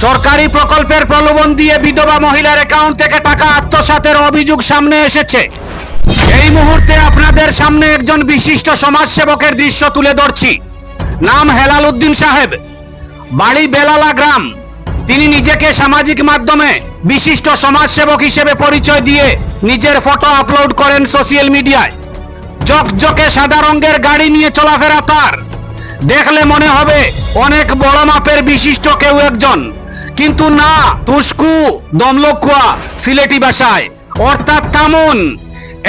সরকারি প্রকল্পের প্রলোভন দিয়ে বিধবা মহিলার অ্যাকাউন্ট থেকে টাকা আত্মসাতের অভিযোগ সামনে এসেছে। এই মুহূর্তে আপনাদের সামনে একজন বিশিষ্ট সমাজসেবকের দৃশ্য তুলে ধরছি। নাম হেলাল উদ্দিন সাহেব। বাড়ি বেলালা গ্রাম। তিনি নিজেকে সামাজিক মাধ্যমে বিশিষ্ট সমাজসেবক হিসেবে পরিচয় দিয়ে নিজের ফটো আপলোড করেন সোশ্যাল মিডিয়ায় জকজকে সাদা রঙের গাড়ি নিয়ে চলাফেরা তার। দেখলে মনে হবে অনেক বড় মাপের বিশিষ্ট কেউ একজন। কিন্তু না, তুস্কু দমলকুয়া সিলেটি ভাষায় অর্থাৎ তামুন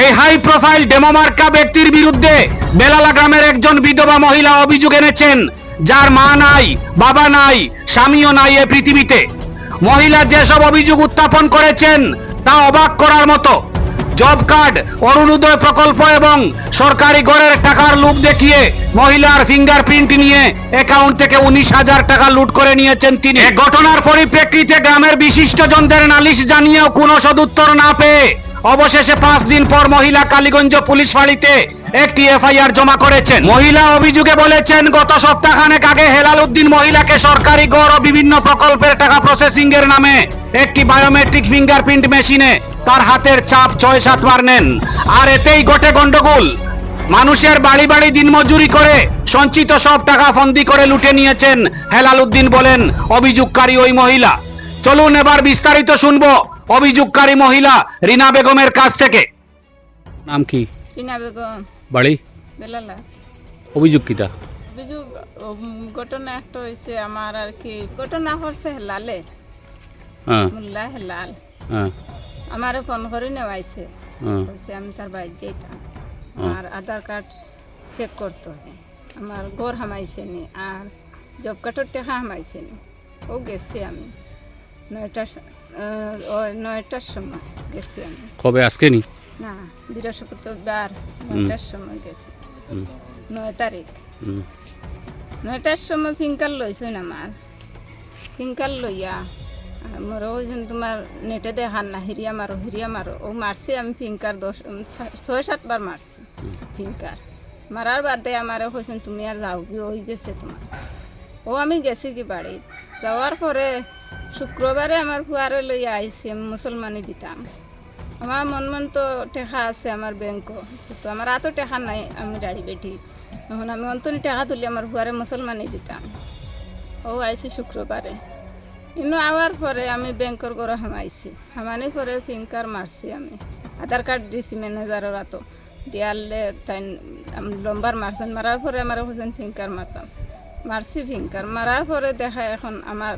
এই হাই প্রোফাইল ডেমোমার্কা ব্যক্তির বিরুদ্ধে বেলালা গ্রামের একজন বিধবা মহিলা অভিযোগ এনেছেন, যার মা নাই, বাবা নাই, স্বামীও নাই এ পৃথিবীতে। মহিলা যেসব অভিযোগ উত্থাপন করেছেন, তা অবাক করার মতো। জব কার্ড, অরুণোদয় প্রকল্প এবং সরকারি গড়ের টাকার লুপ দেখিয়ে মহিলার ফিঙ্গারপ্রিন্ট নিয়ে অ্যাকাউন্ট থেকে উনিশ হাজার টাকা লুট করে নিয়েছেন তিনি। ঘটনার পরিপ্রেক্ষিতে গ্রামের বিশিষ্টজনদের নালিশ জানিয়েও কোনো সদুত্তর না পেয়ে অবশেষে পাঁচ দিন পর মহিলা কালীগঞ্জ পুলিশ ফাঁড়িতে একটি এফআইআর জমা করেছেন। মহিলা অভিযোগে বলেছেন, গত সপ্তাহখানেক আগে হেলাল উদ্দিন মহিলাকে সরকারি গড় ও বিভিন্ন প্রকল্পের টাকা প্রসেসিং এর নামে একটি বায়োমেট্রিক ফিঙ্গারপ্রিন্ট মেশিনে তার হাতের চাপ ছয় সাতবার নেন। আর এতেই ঘটে গন্ডগোল মানুষের বাড়ি বাড়ি দিনমজুরি করে সঞ্চিত সব টাকা ফন্দি করে লুটে নিয়েছেন হেলাল উদ্দিন বলেন অভিযোগকারী ওই মহিলা। চলুন এবার বিস্তারিত শুনব। অভিযোগকারী মহিলা রিনা বেগমের কাছ থেকে। নাম কি? টিনা বেগম। বাড়ি? বেলালা। অভিযোগ কিটা? অভিযোগ উম, ঘটনা একটা হয়েছে আমার আর কি ঘটনা হচ্ছে হেলালে। হ্যাঁ। মোল্লা হেলাল। হ্যাঁ। আমারে ফোন করে নেওয়াইছে হ্যাঁ। বলছে আমি তার বাড়ি যেতাম আর আধার কার্ড চেক করতে হবে। আমার ঘর হামাইছে নি আর জব কার্ডের টাকা হামাইছে নি। ও গেছি আমি। নয়টা স- ওই নয়টার সময় গেছি আমি। কবে? আজকে নি? না বৃহস্পতিবার নয়টার সময় গেছি। নয় তারিখ। নয়টার সময় ফিঙ্কার লইছেন আমার ফিঙ্কার লইয়া আমার ওই যে তোমার নেটে দেখান না হিরিয়া মারো হিরিয়া মারো। ও মারছি আমি ফিঙ্কার দশ ছয় সাতবার মারছি ফিঙ্কার। মারার বাদে আমার কইছেন তুমি আর যাও কি? ওই গেছে তোমার। ও আমি গেছি কি বাড়ি? যাওয়ার পরে শুক্রবারে আমার ফুয়ারে লইয়া আইছি আমি মুসলমানি দিতাম আমার মন মন তো টেকা আছে আমার ব্যাংকও কিন্তু আমার এত টেকা নাই, আমি গাড়ি বেটি এখন আমি অন্তনি টাকা তুলি আমার হুয়ারে মুসলমানই দিতাম ও আইছি শুক্রবারে ইনো আওয়ার পরে আমি ব্যাংকর করে হামাইছি হামানি পরে ফিঙ্কার মারছি আমি। আধার কার্ড দিছি ম্যানেজারের হাতো দিয়ালে তাই লম্বার মারছেন মারার পরে আমার হোসেন ফিঙ্কার মারতাম মারছি ফিঙ্কার মারার পরে দেখা এখন আমার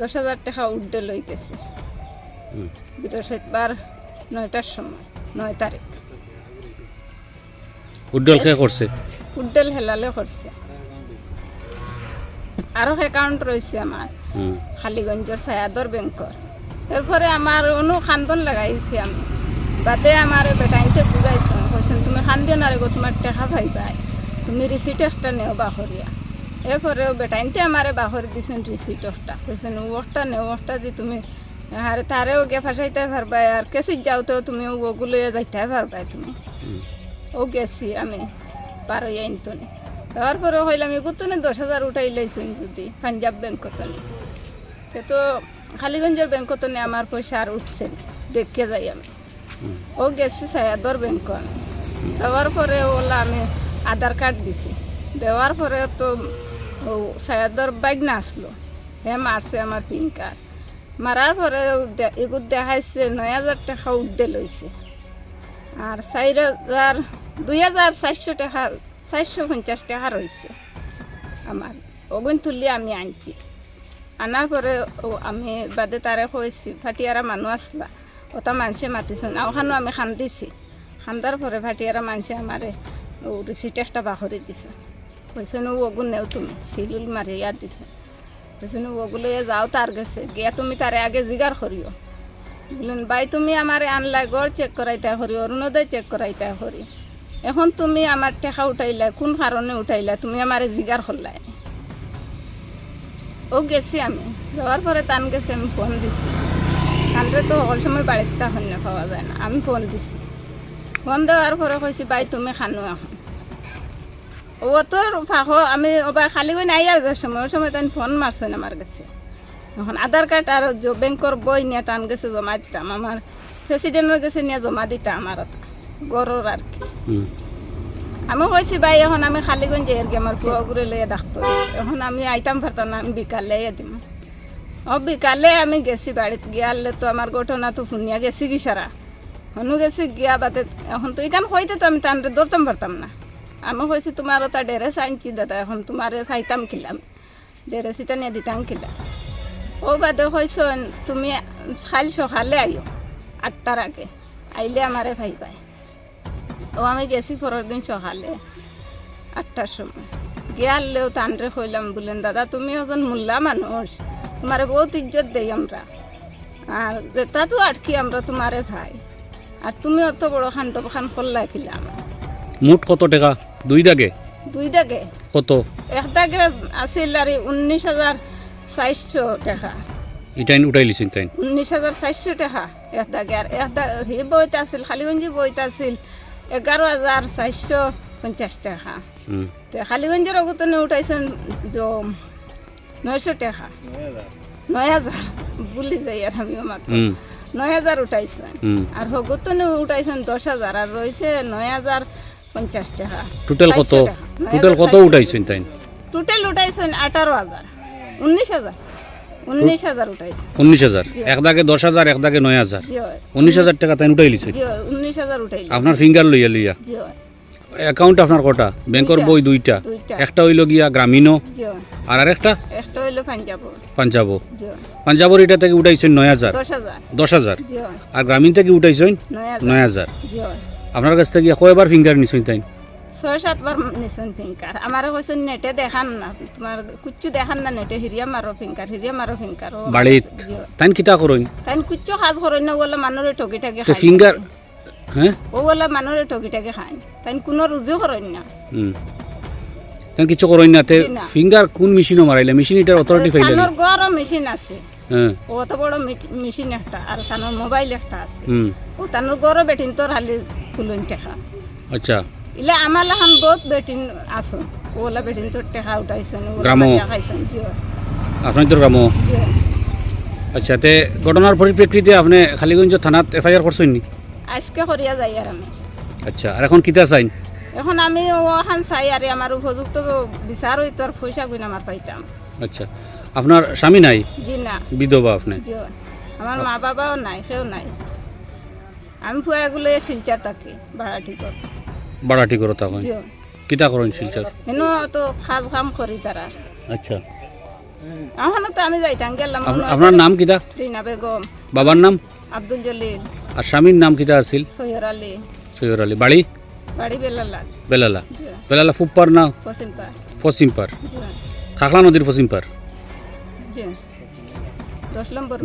দশ হাজার টাকা উড্ডে লই গেছে বৃহস্পতিবার নয়টার সময় নয় তারিখ। উজ্জ্বল কে করছে? উড্ডেল হেলালে করছে। আরও অ্যাকাউন্ট রয়েছে আমার হুম, খালিগঞ্জের ছায়াদর ব্যাংকর এরপরে আমার অনু খান্দন লাগাইছি আমি। বাদে আমার বেটাইতে বুঝাইছো কৈছেন তুমি খান্দিও না রেগো তোমার টেকা পাইবাই। তুমি রিসিট একটা নেও বাহরিয়া। এরপরে বেটাইতে আমারে বাহরি দিছেন রিসিট একটা কৈছেন ওটা নেও ওটা যে তুমি আর তারেও গে ফাঁসাইতে পারবাই আর কেসিত যাওতেও তুমি ওগুলো যাইতে পারবাই তুমি। ও গেছি আমি পার হয়ে আনতনি তারপরে হইলাম এগুতনে দশ হাজার উঠাই লাইছুন যদি পাঞ্জাব ব্যাংকতনে সে তো খালিগঞ্জের ব্যাংকতনে আমার পয়সা আর উঠছে না। দেখে যাই আমি। ও গেছি সায়াদর ব্যাংক আমি দেওয়ার পরে ওলা আমি আধার কার্ড দিছি। দেওয়ার পরে তো ও সায়াদর বাইক না আসলো হে মারছে আমার পিন কার্ড। মারার পরে এগুলো দেখাইছে নয় হাজার টাকা উঠে লইছে। আর চার হাজার, দুই হাজার চারশো টাকা, চারশো পঞ্চাশ টাকা রয়েছে আমার। ওগুন তুলি আমি আনছি। আনার পরে আমি বাদে তারে কইছি ফাটিয়ারা মানুষ আসলা ওটা মানুষে মাতিছেন ওখানেও আমি খান্দিছি। খান্দার পরে ফাটিয়ারা মানুষে আমারে। রিসিট একটা বাহরি দিছে। কইছেন ওগুন নেও তুমি, শিলুল মারি ইয়ার দিছে। কইছেন ওগুলো যাও তার গেছে গিয়া তুমি তারে আগে জিগার করিও বললেন ভাই তুমি আমার আনলা গড় চেক করাইতে হরি অরুণোদয় চেক করাইতে হরি এখন তুমি আমার টাকা উঠাইলা, কোন কারণে উঠাইলা, তুমি আমার জিগার করলাই ও গেছি আমি যাওয়ার পরে তান গেছে, আমি ফোন দিছি। তানরে তো সকল সময় বাড়িতে হন্য পাওয়া যায় না, আমি ফোন দিছি। ফোন দেওয়ার পরে কইছি ভাই তুমি খানো এখন ও তোর ফাঁকো আমি ওবার খালি করে নাই আর সময় সময় তাই ফোন মারছেন আমার কাছে। এখন আধার কার্ড আর ব্যাংকর বই নিয়ে টান গেছে জমা দিতাম আমার প্রেসিডেন্টের গেছে নিয়ে জমা দিতাম আমার গরর আর কি। আমি কইছি ভাই এখন আমি খালিগঞ্জে এর আমার ফুয়া ঘুরে লইয়া ডাকতো এখন আমি আইতাম পারতাম না আমি বিকালে দিম। ও বিকালে আমি গেছি বাড়িতে গিয়ালে তো আমার ঘটনা তো শুনিয়া গেছি কি সারা হনু গেছি গিয়া বাতে এখন তো এখান হইতে তো আমি টানতে ধরতাম পারতাম না। আমি কইছি তোমার ওটা ড্রেস আনছি দাদা, এখন তোমার খাইতাম খিলাম। ড্রেস এটা নিয়ে দিতাম কিলা ও বাদে কইসন তুমি কাল সকালে আইও আটটার আগে। আইলে আমারে ভাই পাই ও আমি গেছি পরের দিন সকালে আটটার সময়। গিয়ালেও তানরে কইলাম বললেন দাদা, তুমি একজন মোল্লা মানুষ তোমারে বহুত ইজ্জত দেই আমরা। আর তো আর কি আমরা তোমারে ভাই। আর তুমি অত বড় খান তো খান করলা খিলাম মোট কত টাকা? দুই দাগে? দুই দাগে। কত? এক দাগে আছিল আর উনিশ হাজার চারশো টাকা। ইটাইন উঠাই লিছেন তাইন? উনিশ হাজার চারশো টাকা এক দাগে। আর এক দাগ হি বইতে আছিল খালিগঞ্জি বইতে আছিল এগারো হাজার চারশো পঞ্চাশ টাকা। তে খালিগঞ্জের অগতনে উঠাইছেন যে নয়শো টাকা। নয় হাজার বলি যাই আর আমিও হুম। নয় হাজার উঠাইছেন। আর হগতনে উঠাইছেন দশ হাজার। আর রয়েছে নয় হাজার পঞ্চাশ টাকা। টোটাল কত? টোটাল কত উঠাইছেন তাইন টোটাল উঠাইছেন আঠারো হাজার। উনিশ হাজার। উনিশ হাজার উঠাইছে উনিশ হাজার। এক দাগে দশ হাজার এক দাগে নয় হাজার। উনিশ হাজার টাকা তাইন উঠাই লিছেন? উনিশ হাজার উঠাইল আপনার ফিঙ্গার লইয়া লইয়া। অ্যাকাউন্ট আপনার কটা? ব্যাংকের বই দুইটা। একটা হইল গিয়া গ্রামীণও আর আরেকটা? একটা হইল পাঞ্জাব পাঞ্জাবর এটা থেকে উঠাইছেন নয় হাজার। দশ হাজার। আর গ্রামীণ থেকে উঠাইছেন? নয় হাজার। আপনার কাছ থেকে কয়বার ফিঙ্গার নিছেন তাই? ছয় সাতবার নিছুন ফিঙ্কার আমার কইছেন নেটে দেখান না। তোমার কুচ্ছু দেখান না নেটে হিরিয়া মারো ফিঙ্কার হিরিয়া মারো ফিঙ্কার ও বাড়িত। তাইন কিতা করেন? তাই কুচ্ছু কাজ করেন না ওগুলো মানুষের ঠকি ঠাকি খাই ফিঙ্গার হ্যাঁ ওগুলো মানুষের ঠকি ঠাকি খাই তাইন কোনো রুজু করেন না। হুম তাই কিছু করেন না তে। ফিঙ্গার কোন মেশিনও মারাইলে মেশিন এটার অথরিটি কানোর গড় মেশিন আছে। অত বড় মেশিন একটা আর তানোর মোবাইল একটা আছে। ও তানোর গড় বেটিন তোর হালি ফুলন টেকা আচ্ছা। ইলে আমার লাখান বহুত বেটিন আছো ওলা বেটিন তোর টেকা উঠাইছেন খাইছেন আপনার তো গ্রামও আচ্ছা তে ঘটনার পরিপ্রেক্ষিতে আপনি খালিগঞ্জ থানাত এফআইআর করছেন নি? আজকে করিয়া যাই আর আমি। আচ্ছা আর এখন কিতা চাইন? এখন আমি ওখান চাই আর আমার উপযুক্ত বিচার হই তোর পয়সা গুণ আমার পাইতাম। আচ্ছা আপনার স্বামী নাই? জি না। বিধবা আপনি? আমার মা বাবাও নাই সেও নাই। আমি ফুয়াগুলো শিলচার থাকি ভাড়া ঠিক বাড়াটি করো তখন কিতা করেন শিলচর? হেনো তো কাজ কাম করি তারা। আচ্ছা। এখনও তো আমি যাইতাম গেলাম। আপ- আপনার নাম কিতা? রিনা বেগম। বাবার নাম? আব্দুল জলিল। আর স্বামীর নাম কিতা আছিল? সৈয়র আলী। সৈয়র আলী। বাড়ি? বাড়ি বেলালা। জি। বেলালা ফুপ্পার না? পশ্চিম পার পশ্চিমপার খাখলা নদীর পশ্চিমপার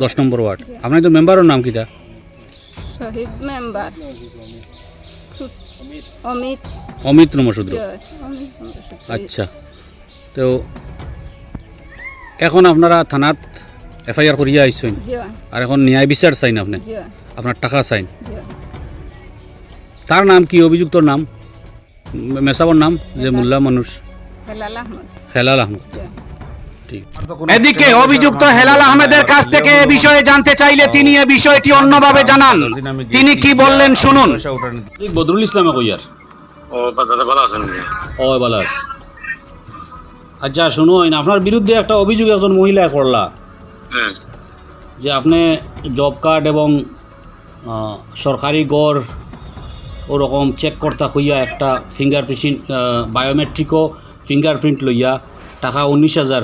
দশ নম্বর ওয়ার্ড। আপনার তো মেম্বারের নাম কিতা শহীদ মেম্বার। অমিত। অমিত নমস্কার। আচ্ছা। তো এখন আপনারা থানাত এফআইআর করিয়া আইসেন আর এখন ন্যায় বিচার চাইন আপনি। আপনার টাকা চাইন। তার নাম কি? অভিযুক্তর নাম? মেসাবর নাম? যে মোল্লা মানুষ? হেলাল আহমদ। হেলাল আহমদ। এদিকে অভিযুক্ত হেলাল আহমেদের কাছ থেকে এ বিষয়ে জানতে চাইলে তিনি এ বিষয়টি অন্যভাবে জানান। তিনি কি বললেন? শুনুন। বদরুল ইসলামে কইয়ার ও ভালো আছে আচ্ছা শুনুন আপনার বিরুদ্ধে একটা অভিযোগ একজন মহিলা করলা। হ্যাঁ। যে আপনি জব কার্ড এবং সরকারি গড় ওরকম চেক করতা হইয়া একটা ফিঙ্গারপ্রিন্ট বায়োমেট্রিকও ফিঙ্গারপ্রিন্ট লইয়া টাকা উনিশ হাজার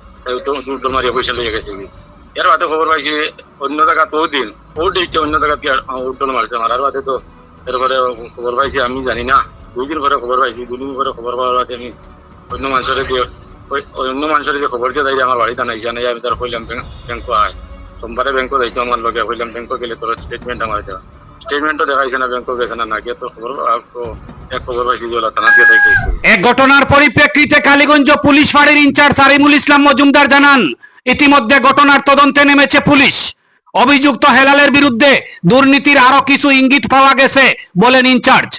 উঠল মারিয়া পয়সা লইয়া গেছে এর বাদে খবর পাইছি অন্য জায়গা তো দিন ও ডেটে অন্য জায়গা উঠল মারছে মারার বাদে তো এরপরে খবর পাইছি, আমি জানি না। দুই দিন পরে খবর পাইছি, দুই দিন পরে খবর পাওয়ার আমি অন্য মানুষের অন্য মানুষের যে খবর দিয়ে যাই আমার বাড়িতে নাই। আমি তার কইলাম ব্যাংক আয়। সোমবারে ব্যাংক যাইতো আমার লগে। কইলাম ব্যাংক গেলে তোর স্টেটমেন্ট আমার দেওয়া স্টেটমেন্টও দেখাইছে না ব্যাংক গেছে না না গিয়ে তো খবর এক ঘটনার পরিপ্রেক্ষিতে কালীগঞ্জ পুলিশ ফাঁড়ির ইনচার্জ সারিমুল ইসলাম মজুমদার জানান, ইতিমধ্যে ঘটনার তদন্তে নেমেছে পুলিশ। অভিযুক্ত হেলালের বিরুদ্ধে দুর্নীতির আরও কিছু ইঙ্গিত পাওয়া গেছে বলেন ইনচার্জ।